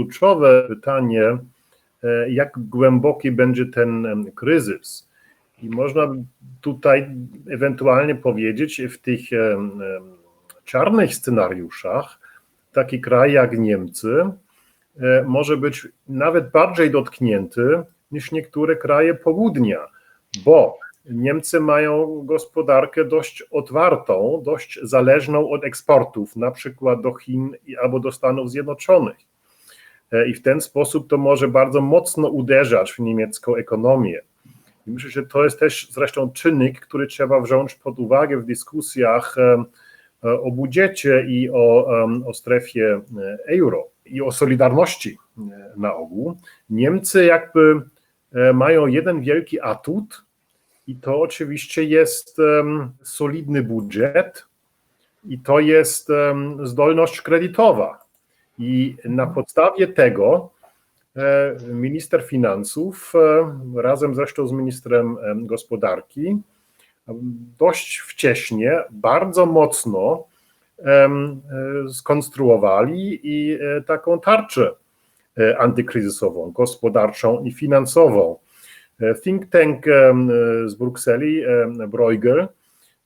kluczowe pytanie, e, jak głęboki będzie ten kryzys. I można tutaj ewentualnie powiedzieć, w tych czarnych scenariuszach, taki kraj jak Niemcy e, może być nawet bardziej dotknięty niż niektóre kraje południa, bo Niemcy mają gospodarkę dość otwartą, dość zależną od eksportów, na przykład do Chin albo do Stanów Zjednoczonych. E, I w ten sposób to może bardzo mocno uderzać w niemiecką ekonomię. I myślę, że to jest też zresztą czynnik, który trzeba wziąć pod uwagę w dyskusjach em, e, o budżecie i o, o strefie e, euro i o solidarności e, na ogół. Niemcy jakby e, mają jeden wielki atut i to oczywiście jest solidny budżet i to jest zdolność kredytowa. I na podstawie tego e, minister finansów e, razem zresztą z ministrem em, gospodarki dość wcześnie, bardzo mocno e, skonstruowali i e, taką tarczę e, antykryzysową, gospodarczą i finansową. E, Think tank e, z Brukseli, Bruegel,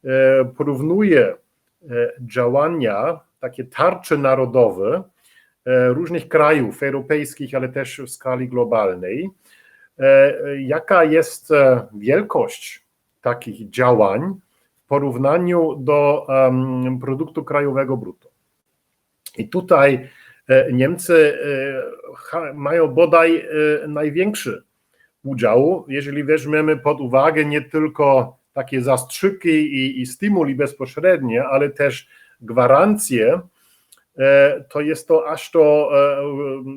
e, porównuje e, działania, takie tarcze narodowe e, różnych krajów europejskich, ale też w skali globalnej. E, Jaka jest e, wielkość takich działań w porównaniu do produktu krajowego brutto? I tutaj e, Niemcy e, mają bodaj e, największy udział, jeżeli weźmiemy pod uwagę nie tylko takie zastrzyki i, i bezpośrednie, ale też gwarancje, e, to jest to aż do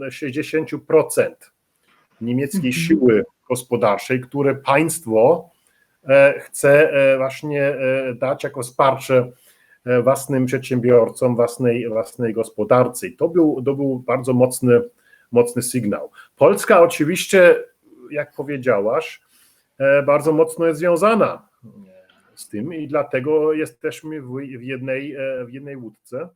e, 60% niemieckiej siły gospodarczej, które państwo e, chce e, właśnie e, dać jako wsparcie e, własnym przedsiębiorcom, własnej, własnej gospodarce. I to był, to był bardzo mocny, mocny sygnał. Polska oczywiście, jak powiedziałaś, e, bardzo mocno jest związana e, z tym i dlatego jesteśmy w, jednej, e, w jednej łódce.